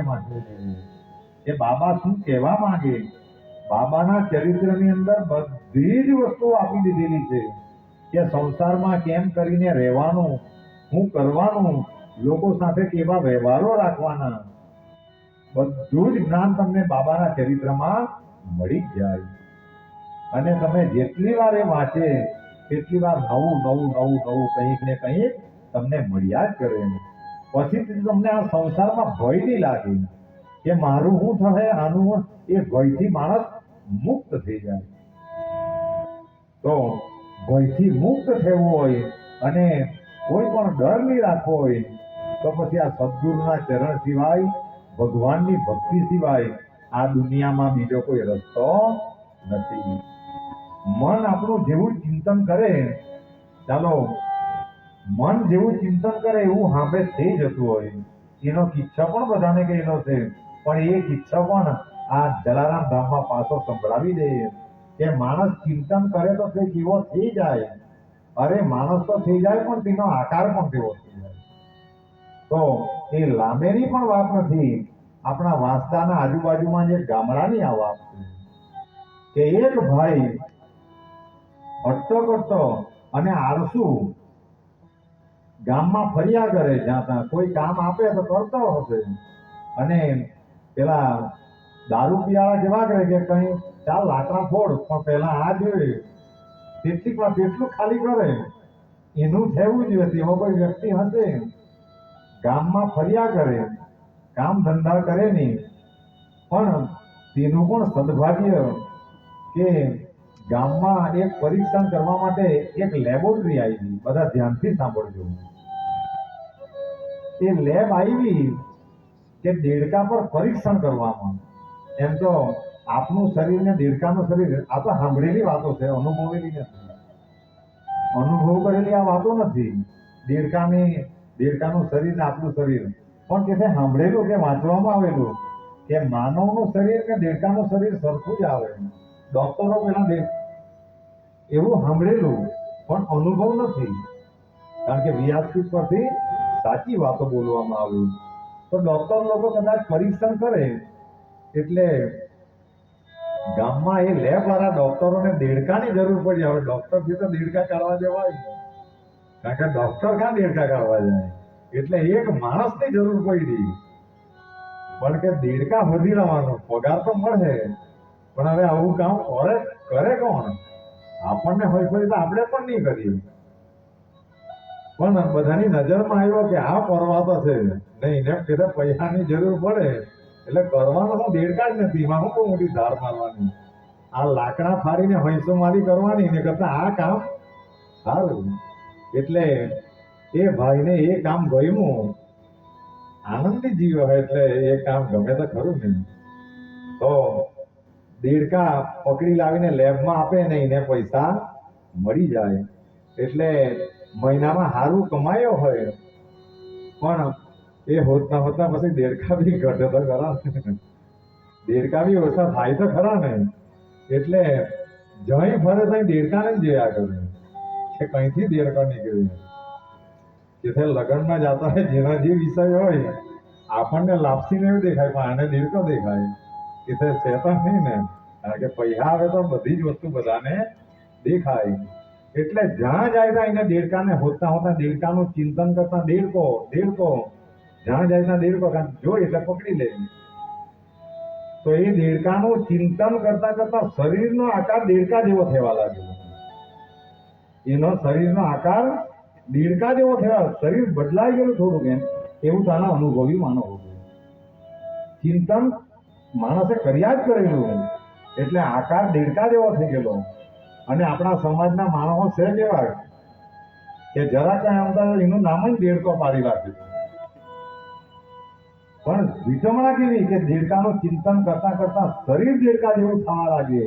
બાબાને વાંચવું જોઈએ કે બાબા શું કહેવા માંગે? બાબાના ચરિત્રની અંદર બધી જ વસ્તુઓ આપી દીધેલી છે. કે સંસારમાં કેમ કરીને રહેવાનું હું કરવાનું, લોકો સાથે કેવા વ્યવહારો રાખવાના. બધું જ જ્ઞાન તમને બાબાના ચરિત્રમાં મળી જાય. અને તમે જેટલી વાર એ વાંચે તેટલી વાર નવું નવું નવું નવું કંઈક ને કંઈક તમને મળ્યા જ કરે. પછી તમને આ સંસારમાં ભય નહીં લાગે. કે મારું શું થશે, આનું એ ભયથી માણસ મુક્ત થઈ જાય. તો ભયથી મુક્ત થવું હોય અને કોઈ પણ ડર નહીં રાખવો હોય, તો પછી આ સદગુરુના ચરણ સિવાય, ભગવાનની ભક્તિ સિવાય, આ દુનિયામાં બીજો કોઈ રસ્તો નથી. મન આપણું જેવું ચિંતન કરે. ચાલો મન જેવું ચિંતન કરે એવું હાંભે થઈ જતું હોય. એનો કિસ્સા પણ બધાને કહેલો છે. પણ એ કિસ્સા પણ આ જલારામ ધામમાં પાછો સંભળાવી દે. કે માણસ ચિંતન કરે તો તે જીવો થઈ જાય. અરે માણસ તો થઈ જાય પણ તેનો આકાર પણ તેવો થઈ જાય. તો એ લાંબેની પણ વાત નથી. આપણા વાંસદાના આજુબાજુમાં જે ગામડાની આ વાત છે. કે એક ભાઈ ભટતો કરતો અને આળસુ ગામમાં ફર્યા કરે જ્યાં ત્યાં કોઈ કામ આપે તો કરતો હશે. અને પેલા દારૂ પીવાળા કેવા કરે કે કઈ ચાલ લાકડા ફોડ, પણ પેલા આ જોઈએ તેટલીમાં તેટલું ખાલી કરે? એનું થવું જોઈએ તેવો કોઈ વ્યક્તિ હશે? ગામમાં ફર્યા કરે. કામ ધંધા કરે નહીં. પણ તેનું પણ સદભાગ્ય કે ગામમાં એક પરીક્ષણ કરવા માટે એક લેબોરેટરી આવી બધા ધ્યાનથી સાંભળજો. એ લેબ આવી કે દેડકા પર પરીક્ષણ કરવામાં. એમ તો આપનું શરીર ને દેડકાનું શરીર, આ તો સાંભળેલી વાતો છે, અનુભવેલી નથી. અનુભવ કરેલી આ વાતો નથી. દેડકાની, દેડકાનું શરીર ને આપણું શરીર. પણ કે સાંભળેલું કે વાંચવામાં આવેલું કે માનવનું શરીર કે દેડકાનું શરીર સરખું જ આવે. ડોક્ટરો પેલા એવું સાંભળેલું, પણ અનુભવ નથી. કારણ કે વ્યાસપીઠ પરથી સાચી વાતો બોલવામાં આવી તો ડોક્ટર લોકો કદાચ પરીક્ષણ કરે, એટલે ગામમાં એ લેબ વાળા ડોક્ટરોને દેડકાની જરૂર પડી. હવે ડોક્ટરથી તો દેડકા કાઢવા જવાય. કારણ કે ડોક્ટર ક્યાં દેડકા કાઢવા જાય? એટલે એક માણસની જરૂર પડી. પણ કે દેડકા વધી રહેવાનો, પગાર તો મળે. પણ હવે આવું કામ કરે કરે કોણ? આપણને હોય તો આપણે પણ નહીં કરીએ. પણ બધાની નજરમાં આવ્યો કે આ પરવાતો છે. નહીં એને કીધે, પૈસાની જરૂર પડે. એટલે કરવાનું હું દેડકા જ નથી, એમાં હું બહુ મોટી ધાર મારવાની. આ લાકડા ફાડીને હૈસો મારી કરવાની, ને કરતા આ કામ સારું. એટલે એ ભાઈને એ કામ ગમ્યું. આનંદી જીવ હોય એટલે એ કામ ગમે તો ખરું ને. તો દેડકા પકડી લાવીને લેબમાં આપે ને એને પૈસા મળી જાય. એટલે મહિનામાં સારું કમાયો હોય. પણ એ હોતના હોતના પછી દેડકા બી ઘટે તો ખરા. દેડકા બી ઓછા થાય તો ખરા ને. એટલે જઈ ફરે તો દેડકાને જ જોયા કરે કે કઈથી દેડકા નીકળ્યું તે લગ્નમાં જતા હોય, જેના જે વિષય હોય, આપણને લાપસી ને એવું દેખાય, પણ આને દેડકો દેખાય. કે તે ચેતન નહીં ને. કારણ કે પૈસા આવે તો બધી જ વસ્તુ બધાને દેખાય. એટલે જ્યાં જાય ત્યાં એને દેડકાને હોતા હોતા દેડકાનું ચિંતન કરતા દેડકો દેડકો. જ્યાં જાય ત્યાં દેડકો જોઈ એટલે પકડી લે. તો એ દેડકાનું ચિંતન કરતા કરતા શરીરનો આકાર દેડકા જેવો થવા લાગ્યો. એનો શરીરનો આકાર દેડકા જેવો થયા શરીર બદલાઈ ગયેલું થોડુંક એમ. એવું તાના અનુભવી માનો ચિંતન માણસે કર્યા જ કરેલું એટલે આકાર દેડકા જેવો થઈ ગયેલો. અને આપણા સમાજના માણસો છે કેવા કે જરા કાંઈ આવતા એનું નામ જ દેડકો પાડી રાખ્યું પણ વિટમણા કેવી કે દેડકાનું ચિંતન કરતા કરતા શરીર દેડકા જેવું થવા લાગે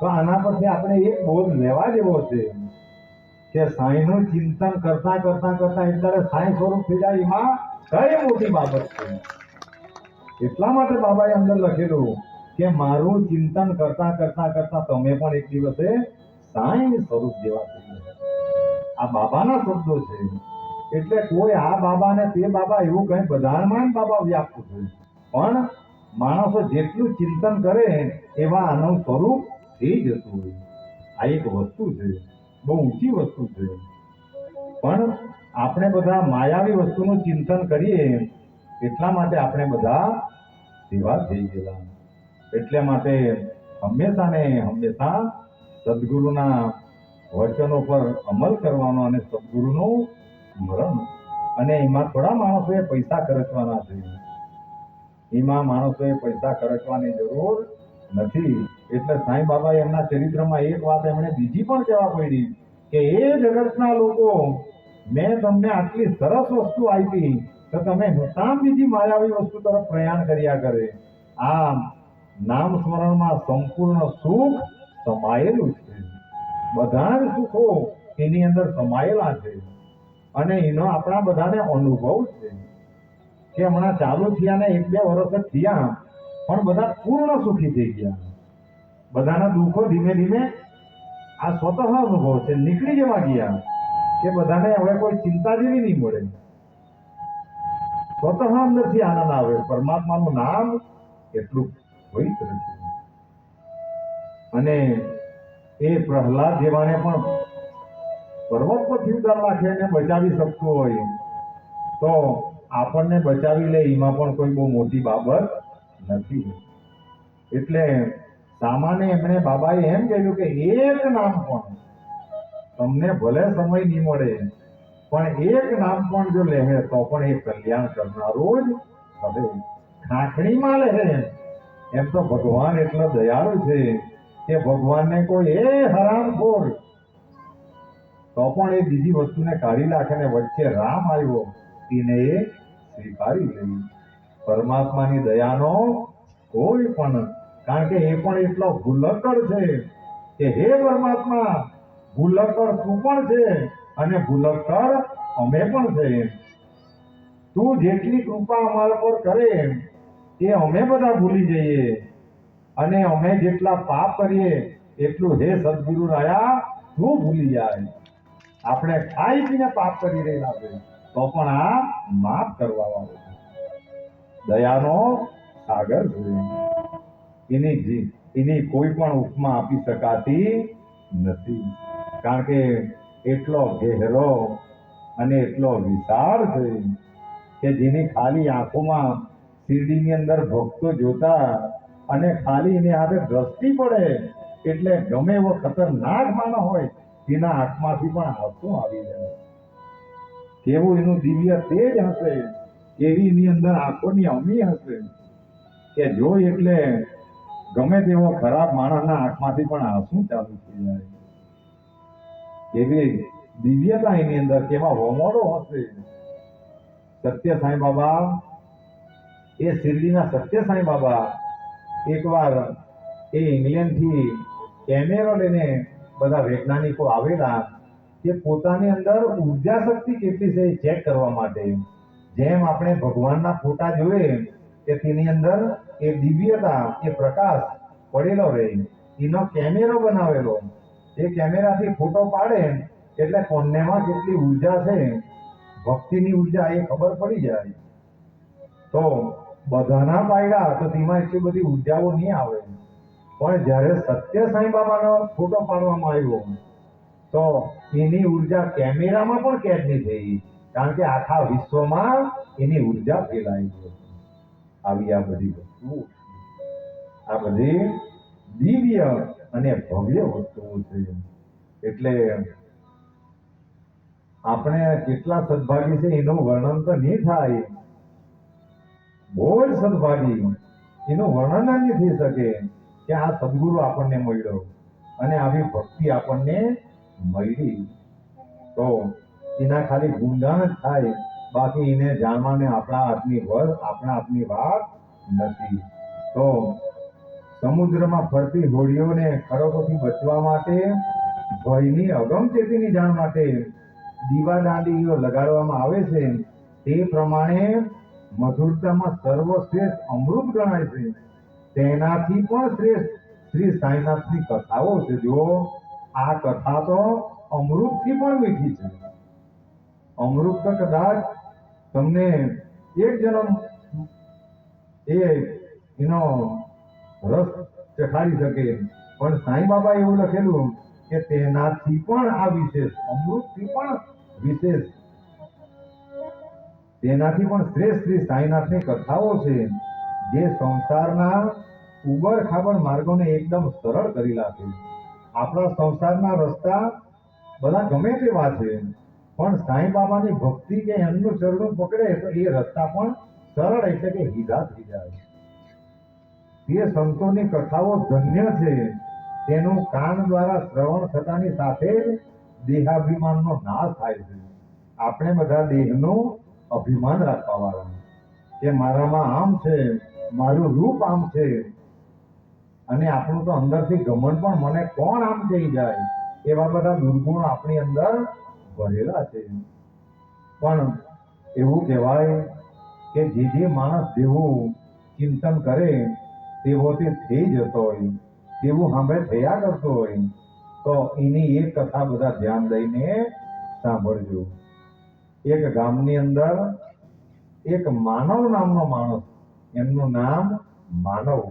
તો આના પરથી આપણે એક બોધ લેવા જેવો છે કે સાંઈનું ચિંતન કરતા કરતા કરતા એટલે સાંઈ સ્વરૂપ થઈ જાય એમાં કઈ મોટી બાબત છે? એટલા માટે બાબાએ અંદર લખેલું કે મારું ચિંતન કરતા કરતા કરતા તમે પણ એક દિવસે સાંઈ સ્વરૂપ જેવા થઈ આ બાબાના શબ્દો છે. એટલે કોઈ આ બાબા ને તે બાબા એવું કઈ બધામાં બાબા વ્યાપ્ત થયું. પણ માણસો જેટલું ચિંતન કરે એવા આનું સ્વરૂપ થઈ જતું હોય આ એક વસ્તુ છે. બહુ ઊંચી વસ્તુ છે. પણ આપણે બધા માયાવી વસ્તુનું ચિંતન કરીએ એટલા માટે આપણે બધા સેવા થઈ ગયેલા. એટલે માટે હંમેશા ને હંમેશા સદગુરુના વચનો પર અમલ કરવાનો અને સદગુરુનું સ્મરણ. અને એમાં થોડા માણસોએ પૈસા ખર્ચવાના છે. એમાં માણસોએ પૈસા ખર્ચવાની જરૂર નથી. એટલે સાંઈ બાબાએ એમના ચરિત્રમાં એક વાત એમણે બીજી પણ કહેવા પડી કે એ જગતના લોકો, મેં તમને આટલી સરસ વસ્તુ આપી, તો તમે કામ બીજી માયાવી વસ્તુ તરફ પ્રયાણ કર્યા કરે. આમ, નામ સ્મરણમાં સંપૂર્ણ સુખ સમાયેલું છે. બધા જ સુખો એની અંદર સમાયેલા છે. અને એનો આપણા બધાને અનુભવ છે. કે હમણાં ચાલુ થયા ને એક બે વર્ષ જ થયા, પણ બધા પૂર્ણ સુખી થઈ ગયા. બધાના દુઃખો ધીમે ધીમે આ સ્વતઃ અનુભવ છે. નીકળી જવા ગયા કે બધાને હવે કોઈ ચિંતા જેવી નહીં મળે. સ્વતઃ અંદરથી આનંદ આવે. પરમાત્માનું નામ એટલું પવિત્ર છે. અને એ પ્રહલાદ જેવાને પણ પર્વત પરથી ઉતાર નાખે એને બચાવી શકતું હોય તો આપણને બચાવી લે, એમાં પણ કોઈ બહુ મોટી બાબત નથી. એટલે સામાન્ય એમણે બાબાએ એમ કહ્યું કે એક નામ પણ તમને ભલે સમય નહીં મળે, પણ એક નામ પણ જો લેહે તો પણ એ કલ્યાણ કરનારો જ હવે. ખાંખણીમાં લેહે એમ તો ભગવાન એટલો દયાળુ છે. કે ભગવાનને કોઈ, એ હરામખોર તો પણ એ બીજી વસ્તુને કાઢી નાખે ને વચ્ચે રામ આવ્યો. તેને એ સ્વીકારી લઈ પરમાત્માની દયાનો કોઈ પણ, કારણ કે એ પણ એટલો ભૂલકડ છે કે, હે પરમાત્મા ભૂલકડ તું પણ છે અને ભૂલકડ અમે પણ છે. તું જેટલી કૃપા અમારા પર કરે, એ અમે બધા ભૂલી જઈએ. અને અમે જેટલા પાપ કરીએ, એટલું હે સદગુરુ રાયા, તું ભૂલી જાય. આપણે ખાઈ પીને પાપ કરી રહેલા છે તો પણ આ માફ કરવા વાળો દયાનો સાગર છે એની એની કોઈ પણ ઉપમા આપી શકાતી નથી. કારણ કે એટલો ગહેરો અને એટલો વિશાળ છે કે જેની ખાલી આંખોમાં શિરડીની અંદર ભક્તો જોતા અને ખાલી એની હાથે દ્રષ્ટિ પડે એટલે ગમે એવો ખતરનાક માનો હોય તેના આંખમાંથી પણ હાથું આવી જાય. કેવું એનું દિવ્ય તેજ હશે, એવી એની અંદર આંખોની અમી હશે, કે જો એટલે ગમે તેવો ખરાબ માણસના આંખમાંથી પણ આંસુ ચાલુ થઈ જાય. એવી દિવ્યતા એની અંદર કેવા વમોડો હશે. સત્ય સાંઈ બાબા, એ શિરડીના સત્ય સાંઈ બાબા એકવાર એ ઇંગ્લેન્ડથી કેમેરો લઈને બધા વૈજ્ઞાનિકો આવેલા કે પોતાની અંદર ઊર્જા શક્તિ કેટલી છે એ ચેક કરવા માટે. જેમ આપણે ભગવાનના ફોટા જોઈએ કે તેની અંદર એ દિવ્યતા, એ પ્રકાશ પડેલો રહે. એનો કેમેરો બનાવેલો. એ કેમેરાથી ફોટો પાડે એટલે કોન્નેમાં કેટલી ઊર્જા છે? ભક્તિની ઊર્જા, એ ખબર પડી જાય. તો બધાના પાડ્યા તો તેમાં એટલી બધી ઉર્જાઓ નહીં આવે. પણ જ્યારે સત્ય સાંઈ બાબાનો ફોટો પાડવામાં આવ્યો, તો એની ઊર્જા કેમેરામાં પણ કેદ નહીં થઈ. કારણ કે આખા વિશ્વમાં એની ઊર્જા ફેલાઈ ગઈ. આવી આ બધી વસ્તુઓ. આ બધી દિવ્ય અને ભવ્ય વસ્તુઓ છે. એટલે આપણે કેટલા સદભાગી છે એનું વર્ણન તો નહીં થાય. બહુ જ સદભાગી એનું વર્ણન નહીં થઈ શકે કે આ સદગુરુ આપણને મળ્યો અને આવી ભક્તિ આપણને મળી. તો એના ખાલી ગુણગાન જ થાય. બાકી એને જાણવાને આપણા હાથની વર, આપણા હાથની વાત નથી. તો સમુદ્રમાં ફરતી હોડીઓને ખડકોથી બચવા માટે, ભયની અગમચેતીની જાણ માટે દીવા દાંડીઓ લગાડવામાં આવે છે. તે પ્રમાણે મધુરતામાં સર્વશ્રેષ્ઠ અમૃત ગણાય છે. તેનાથી પણ શ્રેષ્ઠ. શ્રી સાંઈનાથની કથાઓ છે જો આ કથા તો અમૃતથી પણ મીઠી છે. અમૃત તો કદાચ તમને એક જન્મ એ એનો રસ ચખાડી શકે. પણ સાંઈ બાબા એવું લખેલું કે તેનાથી પણ આ વિશેષ અમૃતથી પણ વિશેષ તેનાથી પણ શ્રેષ્ઠ શ્રી સાંઈનાથની કથાઓ છે, જે સંસારના ઉબડ ખાબડ માર્ગોને એકદમ સરળ કરી લાગે આપણા સંસારના રસ્તા બધા ગમે તેવા છે, પણ સાંઈ બાબાની ભક્તિ કે એમનું શરણું પકડે તો એ રસ્તા પણ સરળ એટલે કે હીધા થઈ જાય. તે સંતોની કથાઓ ધન્ય છે, તેનું કાન દ્વારા શ્રવણ થતાની સાથે દેહાભિમાનનો નાશ થાય છે. આપણે બધા દેહનું અભિમાન રાખવા વાળા કે મારામાં આમ છે, મારું રૂપ આમ છે. અને આપણું તો અંદરથી ગમન પણ મને કોણ આમ થઈ જાય? એવા બધા દુર્ગુણ આપણી અંદર ભરેલા છે. પણ એવું કહેવાય કે જે જે માણસ જેવું ચિંતન કરે, તેવો તે થઈ જતો હોય, તેવું સાંભળે થયા કરતો હોય, તો એની એક કથા બધા ધ્યાન દઈને સાંભળજો. એક ગામની અંદર એક માનવ નામનો માણસ, એમનું નામ માનવ.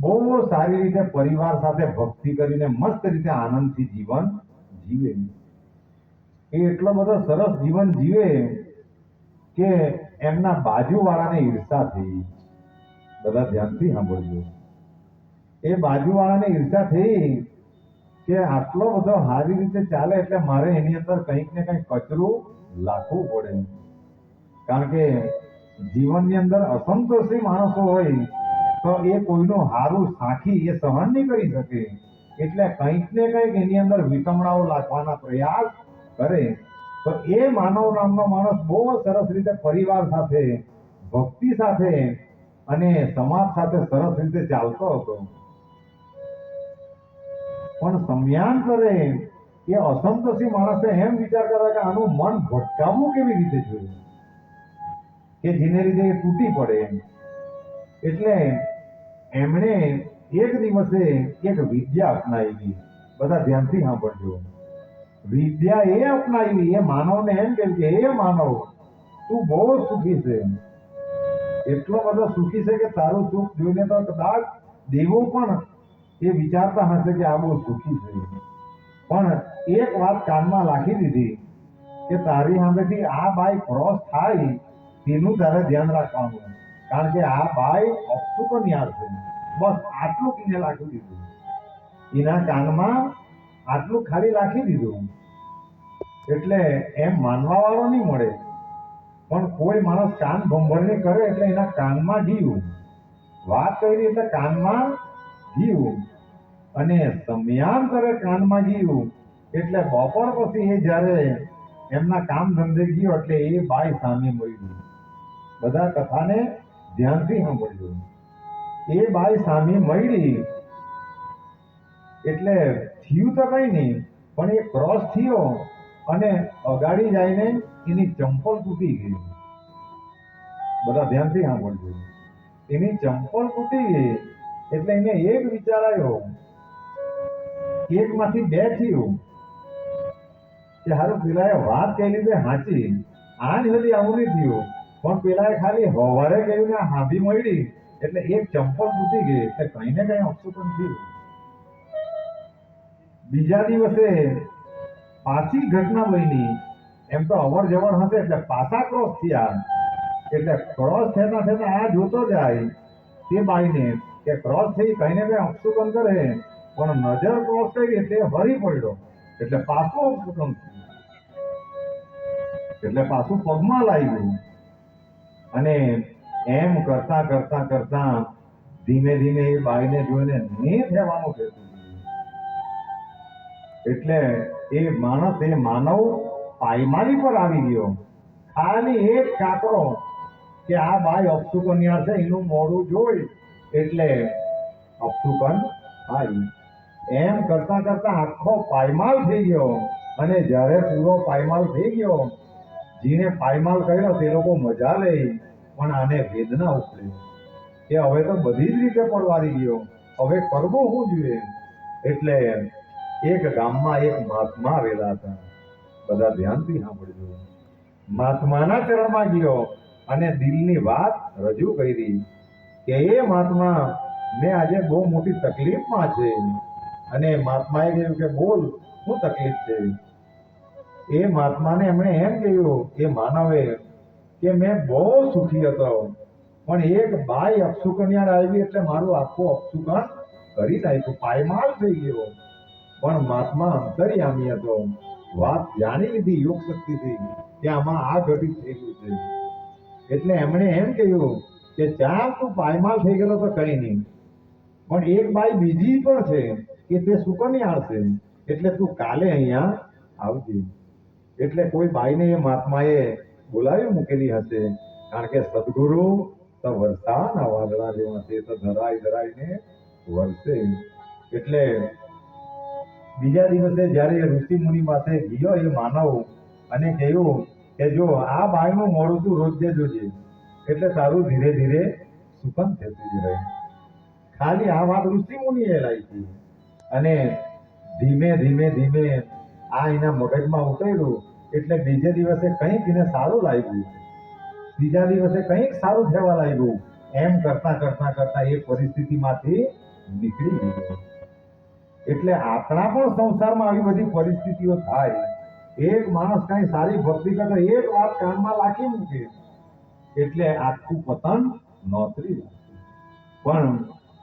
બહુ સારી રીતે પરિવાર સાથે ભક્તિ કરીને મસ્ત રીતે આનંદથી જીવન જીવે. એ એટલો બધો સરસ જીવન જીવે કે એમના બાજુવાળાને ઈર્ષા થઈ બધા ધ્યાનથી સાંભળજો. એ બાજુવાળાને ઈર્ષા થઈ કે આટલો બધો સારી રીતે ચાલે એટલે મારે એની અંદર કંઈક ને કંઈક કચરું લાખવું પડે. કારણ કે જીવનની અંદર અસંતોષી માણસો હોય તો એ કોઈનું હારું સાખી એ સહન નહીં કરી શકે. એટલે કંઈક ને કંઈક એની અંદર વિતમણાઓ લાખવાના પ્રયાસ કરે. તો એ માનવ નામનો માણસ બહુ સરસ રીતે પરિવાર સાથે, ભક્તિ સાથે અને સમાજ સાથે સરસ રીતે ચાલતો હતો. પણ સમયાંતરે એ અસંતોષી માણસે એમ વિચાર કરે કે આનું મન ભટકાવવું કેવી રીતે જોઈએ? કે જેને લીધે એ તૂટી પડે એમ. એટલે એમણે એક દિવસે એક વિદ્યા અપનાવી. બધા ધ્યાનથી સાંભળજો. વિદ્યા એ અપનાવી, એ માનવને એમ કે કે એ માનવ, તું બહુ સુખી છે. એટલો બધો સુખી છે કે તારું સુખ જોઈને તો કદાચ દેવો પણ એ વિચારતા હશે કે આ બહુ સુખી છે. પણ એક વાત કાનમાં રાખી દીધી કે તારી સામેથી આ બાઈ ક્રોસ થાય, તેનું તારે ધ્યાન રાખવાનું કારણ કે આ બાઈ અપસુકન્યાર છે. બસ આટલું કીને રાખી દીધું. એના કાનમાં આટલું ખાલી રાખી દીધું. એટલે એમ માનવા વાળો નહીં મળે. પણ કોઈ માણસ કાન ભંભરણી કરે એટલે એના કાનમાં જીવું. વાત કરી એટલે કાનમાં જીવું. અને સમયાંતરે કાનમાં જીવું. એટલે બપોર પછી એ જ્યારે એમના કામ ધંધે ગયો એટલે એ બાઈ સામે મળ્યું. બધા કથાને ધ્યાનથી સાંભળજો. એ બાઈ સામે મળી એટલે થયું તો કઈ નહીં, પણ એ ક્રોસ થયો અને અગાડી જઈને એની ચંપલ તૂટી ગઈ. બધા ધ્યાનથી સાંભળજો. એની ચંપલ તૂટી ગઈ એટલે એને એક વિચાર આવ્યો. એકમાંથી બે થયું. કે હારું પેલાએ વાત કહી લીધે સાચી આજ સુધી આવું થયું. પણ પેલાએ ખાલી હવારે કહ્યું ને હાંભી મળી. એટલે એક ચંપલ તૂટી ગઈ. એટલે કઈ ને કઈ અપશુકન થયું. બીજા દિવસે પાછી ઘટના બની. એમ તો અવર જવર હશે એટલે પાછા ક્રોસ થયા. એટલે ક્રોસ થતા થતા આ જોતો જાય તે બાઈને કે ક્રોસ થઈ કઈને કઈ અપશુકન કરે. પણ નજર ક્રોસ કરી એટલે હરી પડ્યો. એટલે પાછો અપશુકન થયું એટલે પાછું પગમાં લાગ્યું અને એમ કરતા કરતા કરતા ધીમે ધીમે એ બાઈને જોઈને ને થવાનું થતું એટલે એ માણસ, એ માનવ પાયમારી પર આવી ગયો. ખાલી એક કાકરો કે આ બાઈ અપસુકન્યા છે, એનું મોડું જોઈ એટલે અપસુકન આવી. એમ કરતા કરતા આખો પાયમાલ થઈ ગયો. અને જ્યારે પૂરો પાયમાલ થઈ ગયો જેને પાયમાલ કર્યો તે લોકો મજા લે પણ આને વેદના ઉપડી કે હવે તો બધી જ રીતે પડવારી ગયો. હવે કરવો શું જોઈએ? એટલે એક ગામમાં એક મહાત્મા રહેલા હતા. બધા ધ્યાનથી સાંભળજો. મહાત્માના ચરણમાં ગયો અને દિલની વાત રજૂ કરી. કે, એ મહાત્મા, મેં આજે બહુ મોટી તકલીફમાં છે. અને મહાત્માએ કહ્યું કે, બોલ, શું તકલીફ છે? એ મહાત્માને એમણે એમ કહ્યું એ માનવે, કે મેં બહુ સુખી હતો, પણ એક બાઈ અપસુકન્યા આવી એટલે મારું આખું અપસુકન કરી નાખ્યું, પાયમાલ થઈ ગયો. પણ મહાત્મા અંતર્યામી હતો. વાત જાણી લીધી યોગ શક્તિથી કે આમાં આ ઘટિત થયેલું છે. એટલે એમણે એમ કહ્યું કે ચાલ, તું પાયમાલ થઈ ગયેલો તો કઈ નહીં. પણ એક બાઈ બીજી પણ છે કે તે સુકન્યાળ છે. એટલે તું કાલે અહીંયા આવજે. એટલે કોઈ બાઈને એ મહાત્માએ બોલાવી મૂકેલી હશે? કારણ કે સદગુરુ તો વરસાદના વાદળા જેવા છે, તો ધરાઈ ધરાઈને વરસે. એટલે બીજા દિવસે જ્યારે એ ઋષિ મુનિ પાસે ગયો એ માનવ અને કહ્યું કે જો આ બાઈનું મોડું તું રોજે જોજે એટલે તારું ધીરે ધીરે સુકન થતું જ રહે. ખાલી આ વાત ઋષિ મુનિએ લાવી અને ધીમે ધીમે ધીમે આ એના મગજમાં ઉતર્યું. એટલે બીજે દિવસે કંઈક એને સારું લાગ્યું. ત્રીજા દિવસે કંઈક સારું થવા લાગ્યું. એમ કરતા કરતા કરતા એ પરિસ્થિતિમાંથી નીકળી ગયો. એટલે આપણા પણ સંસારમાં આવી બધી પરિસ્થિતિઓ થાય. એક માણસ કઈ સારી ભક્તિ કરતો એક વાત કાનમાં લાખી મૂકે. એટલે આખું પતન નોતરી પણ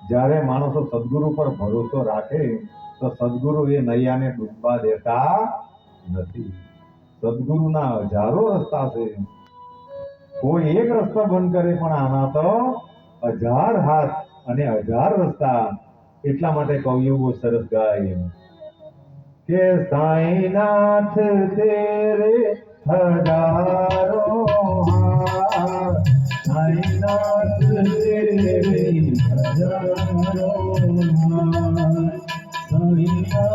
જ્યારે માણસો સદગુરુ પર ભરોસો રાખે, તો સદગુરુ એ નૈયાને ડૂબવા દેતા નથી. સદગુરુના હજારો રસ્તા છે. કોઈ એક રસ્તો બંધ કરે પણ આના તો હજાર હાથ અને હજાર રસ્તા. એટલા માટે કવિઓ બહુ સરસ ગાય કે સાઈનાથ તેરે હજારો સાઈનાથ તેરે હજારો સાઈનાથ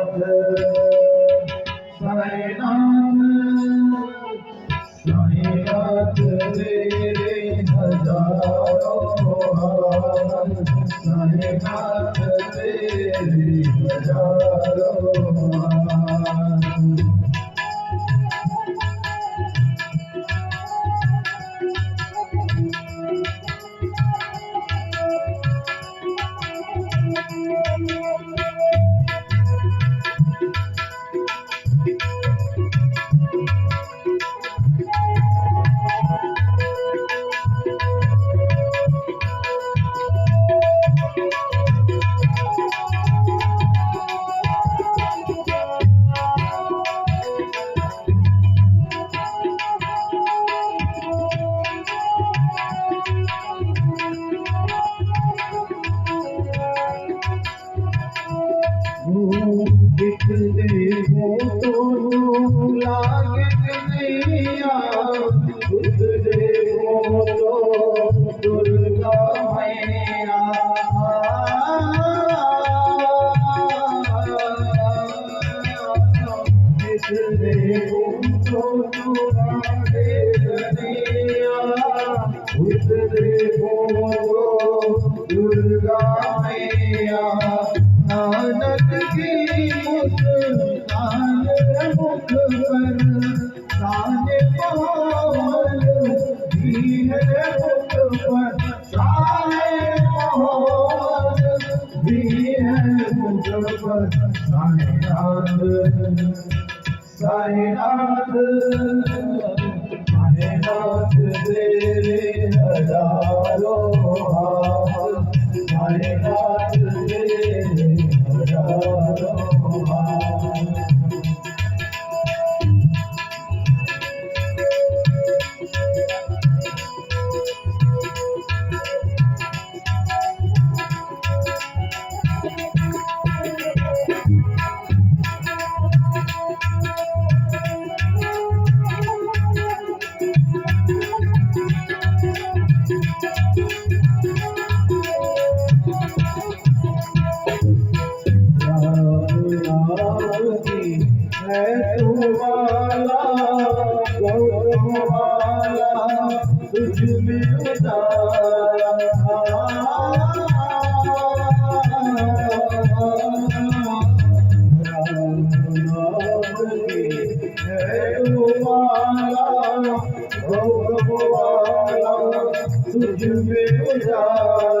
वे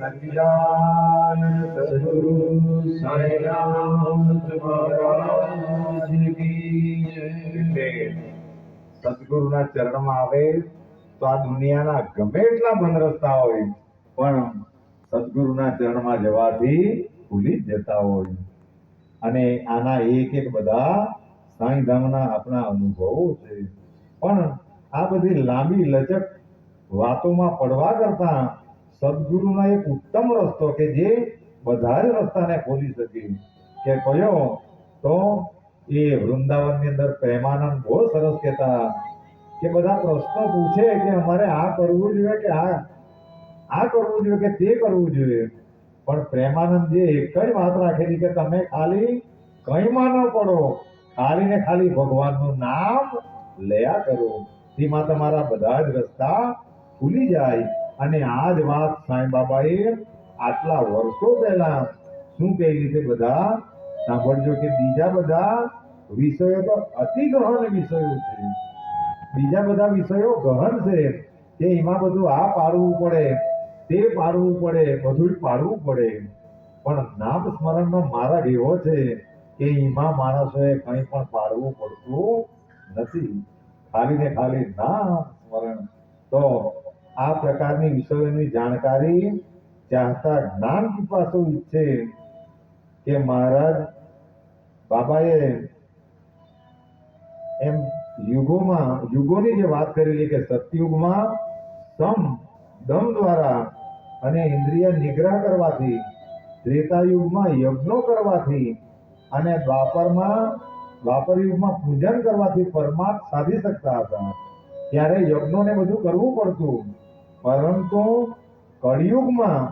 સદગુરુ સાઈનાથ મહારાજ કી આવે તો આ દુનિયાના ગમે એટલા બંધ રસ્તા હોય, પણ સદગુરુના ચરણમાં જવાથી ભૂલી જતા હોય. અને આના એક એક બધા સાંઈ ધામના આપણા અનુભવો છે. પણ આ બધી લાંબી લચક વાતોમાં પડવા કરતા સદગુરુનો એક ઉત્તમ રસ્તો કે જે બધા જ રસ્તાને ખોલી શકે. કે કયો? તો એ વૃંદાવનની અંદર પ્રેમાનંદ બહુ સરસ કહેતા. કે બધા પ્રશ્નો પૂછે કે અમારે આ કરવું જોઈએ કે આ આ કરવું જોઈએ કે તે કરવું જોઈએ. પણ પ્રેમાનંદ જે એક જ વાત રાખેલી કે તમે ખાલી કંઈમાં ન પડો. ખાલી ને ખાલી ભગવાનનું નામ લયા કરો. તેમાં તમારા બધા જ રસ્તા ખુલી જાય. અને આ જ વાત સાંઈ બાબાએ આટલા વર્ષો પહેલા શું કહેલી છે બધા સાંભળજો કે બીજા બધા વિષયો તો અતિ ગહન વિષયો છે. બીજા બધા વિષયો ગહન છે કે એમાં બધું આ પાડવું પડે, તે પાડવું પડે બધું જ પાડવું પડે. પણ નામ સ્મરણનો મારા એવો છે કે એમાં માણસોએ કંઈ પણ પાડવું પડતું નથી. ખાલી ને ખાલી નામ સ્મરણ. તો આ પ્રકારની વિષયોની જાણકારી ચાહતા જ્ઞાન પીપાસુ ઈચ્છે કે મહારાજ બાબાએ એમ યુગોમાં, યુગોની જે વાત કરેલી કે સતયુગમાં સમ, દમ દ્વારા અને ઇન્દ્રિય નિગ્રહ કરવાથી ત્રેતા યુગમાં યજ્ઞો કરવાથી અને દ્વાપરમાં દ્વાપર યુગમાં પૂજન કરવાથી પરમાર્થ સાધી શકતા હતા. ત્યારે યજ્ઞોને બધું કરવું પડતું. પરંતુ કળિયુગમાં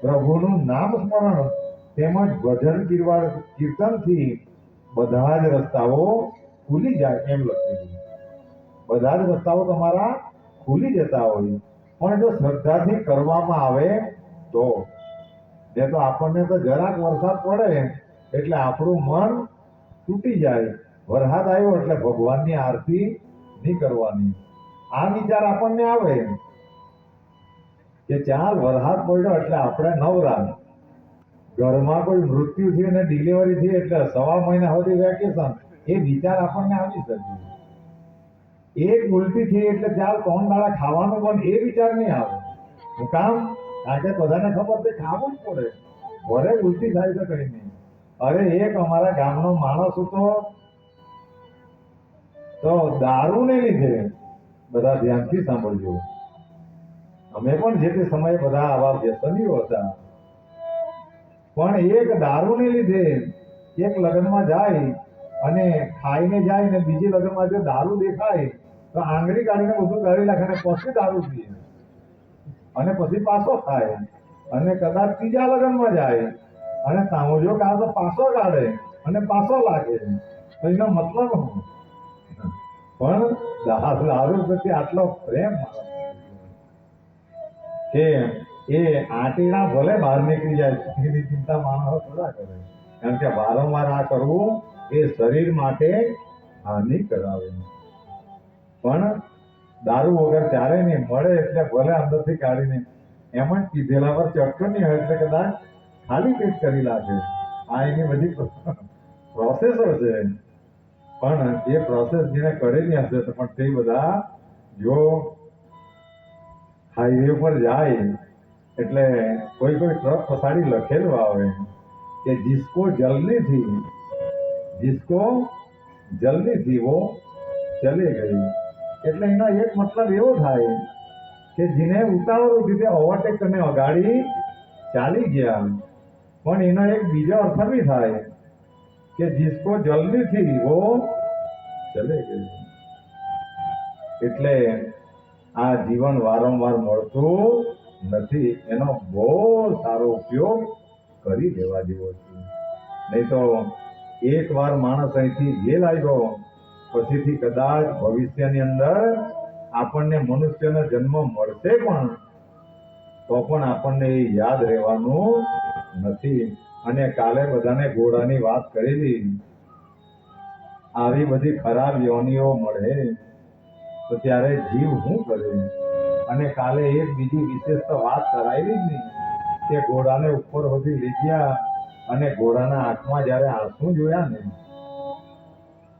પ્રભુનું નામ સ્મરણ તેમજ ભજન કીર્વાડ કીર્તનથી બધા જ રસ્તાઓ ખુલી જાય એમ લખેલું બધા જ રસ્તાઓ તમારા ખુલી જતા હોય, પણ જો શ્રદ્ધાથી કરવામાં આવે તો. જે તો આપણને તો જરાક વરસાદ પડે એટલે આપણું મન તૂટી જાય. વરસાદ આવ્યો એટલે ભગવાનની આરતી નહીં કરવાની. આ વિચાર આપણને આવે. કે ચાલ વરસાદ પડ્યો એટલે આપણે નવરા ઘરમાં કોઈ મૃત્યુ થયું ને ડિલિવરી થઈ એટલે સવા મહિના સુધી વેકેશન એ વિચાર આપણને આવી શકે. એક ઉલટી થઈ એટલે ચાલ ત્રણ દાડા ખાવાનું પણ એ વિચાર નહીં આવે. હું કામ? કારણ કે બધાને ખબર છે ખાવું જ પડે. ભલે ઉલટી થાય તો કઈ નહીં. અરે એક અમારા ગામનો માણસ હતો. તો દારૂને લીધે. બધા ધ્યાનથી સાંભળજો. અમે પણ જે તે સમયે બધા આવા વ્યસનીઓ હતા. પણ એક દારૂને લીધે એક લગ્નમાં જાય અને ખાઈને જાય ને બીજી લગ્નમાં જો દારૂ દેખાય, તો આંગળી કાઢીને બધું કાઢી નાખે અને પછી દારૂ પીએ. અને પછી પાછો ખાય. અને કદાચ ત્રીજા લગ્નમાં જાય અને સામોજો કાઢ તો પાછો કાઢે અને પાછો લાગે. તો એનો મતલબ હું. પણ દારૂ પ્રત્યે આટલો પ્રેમ કે એ આંટીના ભલે બહાર નીકળી જાય, એની ચિંતા માણસો થોડા કરે. કારણ કે વારંવાર આ કરવું એ શરીર માટે હાનિ કરાવે પણ દારૂ વગર ચાલે નહીં, મળે એટલે ભલે અંદરથી કાઢીને. એમાં જ કીધેલા પર ચટકો નહીં હોય એટલે કદાચ ખાલી પેટ કરી લાગે. આ એની બધી પ્રોસેસો છે. પણ એ પ્રોસેસ જેને કરેલી હશે તો પણ તે બધા જો હાઈવે પર જાય, એટલે કોઈ કોઈ ટ્રક પસાડી લખેલું આવે કે જિસકો જલ્દી થી જિસકો જલ્દી થી વો ચલે ગઈ. એટલે એનો એક મતલબ એવો થાય કે જેને ઉતાવળ રીતે ઓવરટેક કરીને અગાડી ચાલી ગયા, પણ એનો એક બીજો અર્થ બી થાય કે જિસકો જલ્દી થી વો ચલે ગઈ. એટલે આ જીવન વારંવાર મળતું નથી. એનો બહુ સારો ઉપયોગ કરી દેવા જેવો છે. નહીં તો એક વાર માણસ અહીંથી જેલ આવ્યો, પછીથી કદાચ ભવિષ્યની અંદર આપણને મનુષ્યનો જન્મ મળશે પણ, તો પણ આપણને એ યાદ રહેવાનું નથી. અને કાલે બધાને ઘોડાની વાત કરેલી. આવી બધી ખરાબ યોનિઓ મળે. તો ત્યારે જીવ શું કરે અને કાલે એક બીજી વિશેષ તો વાત કરાવી જ નહીં. તે ઘોડાને ઉપર સુધી લઈ ગયા અને ઘોડાના આંખમાં જ્યારે આંસુ જોયા ને,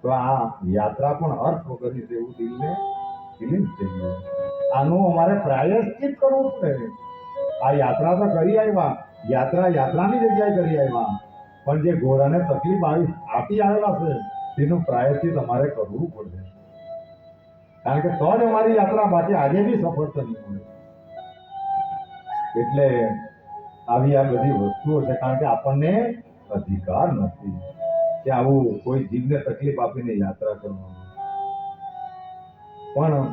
તો આ યાત્રા પણ અર્થ વગરની છે એવું દિલને ફિલિંગ થઈ ગયું આનું અમારે પ્રાયશ્ચિત કરવું પડે. આ યાત્રા તો કરી આવ્યા. યાત્રા યાત્રાની જગ્યાએ કરી આવ્યા. પણ જે ઘોડાને તકલીફ આવી, આપી આવેલા છે, તેનું પ્રાયશ્ચિત અમારે કરવું પડશે કારણ કે તો જ અમારી યાત્રા માટે આજે બી સફળ થતી મળે એટલે આવી આ બધી વસ્તુઓ છે, કારણ કે આપણને અધિકાર નથી કે આવું કોઈ જીવને તકલીફ આપીને યાત્રા કરવાનું. પણ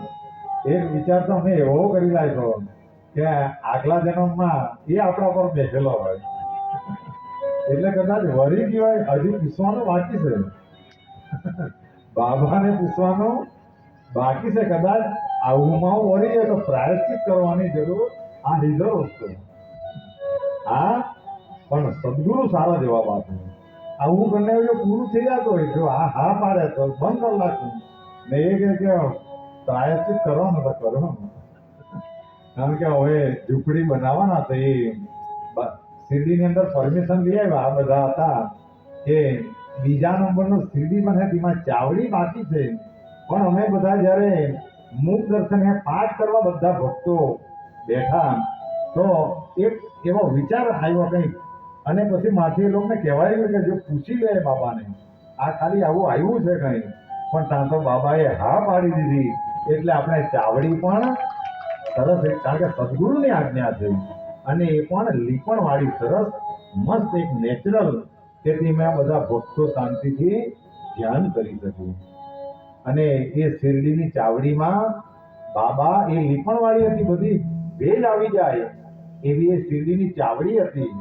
એક વિચાર તો અમે એવો કરી લાગ્યો કે આગલા જન્મમાં એ આપણા પર બેઠેલો હોય. એટલે કદાચ વરી કહેવાય, હજુ પૂછવાનું બાકી છે. બાબાને પૂછવાનું બાકી છે કદાચ આવુંમાં વળી જાય તો પ્રાયશ્ચિત કરવાની જરૂર આ લીધો વસ્તુ હા, પણ સદગુરુ સારો જવાબ આપે. આવું કરીને જો પૂરું થઈ જતું હોય, જો આ હા પાડે તો બંધ કરી નાખું. ને એ કહે કે પ્રાયશ્ચિત કરવાનું તો કરવાનું કારણ કે હવે ઝૂંપડી બનાવવાના તો એ શિરડી શિરડીની અંદર પરમિશન લઈ આવ્યા આ બધા હતા કે બીજા નંબરનો શિરડી મને તેમાં ચાવડી બાકી છે. પણ અમે બધા જ્યારે મુખ દર્શન પાઠ કરવા બધા ભક્તો બેઠા, તો એક એવો વિચાર આવ્યો કંઈક. અને પછી માથી એ લોકોને કહેવાયું કે જો પૂછી લે બાબાને, આ ખાલી આવું આવ્યું છે કંઈ. પણ ત્યાં તો બાબાએ હા પાડી દીધી. એટલે આપણે ચાવડી પણ સરસ એક, કારણ કે સદગુરુની આજ્ઞા છે. અને એ પણ લીપણવાળી, સરસ, મસ્ત એક નેચરલ તેથી મેં બધા ભક્તો શાંતિથી ધ્યાન કરી શકે. અને એ શેરડીની ચાવડીમાં બાબા એ લીપણવાળી હતી, બધી ભેજ આવી જાય એવી એ શેરડીની ચાવડી હતી.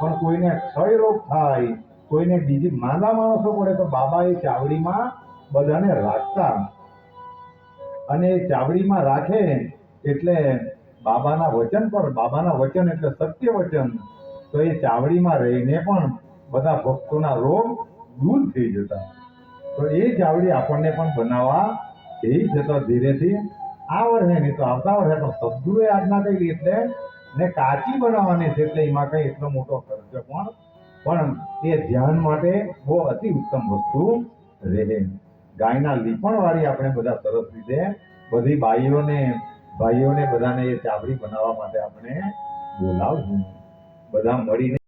પણ કોઈને ક્ષય રોગ થાય, કોઈને બીજી માંદા માણસો પડે તો બાબા એ ચાવડીમાં બધાને રાખતા. અને ચાવડીમાં રાખે એટલે બાબાના વચન પર, બાબાના વચન એટલે સત્ય વચન, તો એ ચાવડીમાં રહીને પણ બધા ભક્તોના રોગ દૂર થઈ જતા. તો એ ચાવડી આપણને પણ બનાવવા, એ જતો ધીરેથી. આ વર્ષે નહીં તો આવતા વર્ષે તો સદગુરુએ આજ્ઞા કરી એટલે ને કાચી બનાવવાની છે એટલે એમાં કઈ એટલો મોટો ખર્ચો પણ પણ એ ધ્યાન માટે બહુ અતિ ઉત્તમ વસ્તુ રહે. ગાયના લીપણ વાળી આપણે બધા સરસ રીતે બધી બાઈઓને ભાઈઓને બધાને એ ચાવડી બનાવવા માટે આપણે બોલાવવું બધા મળીને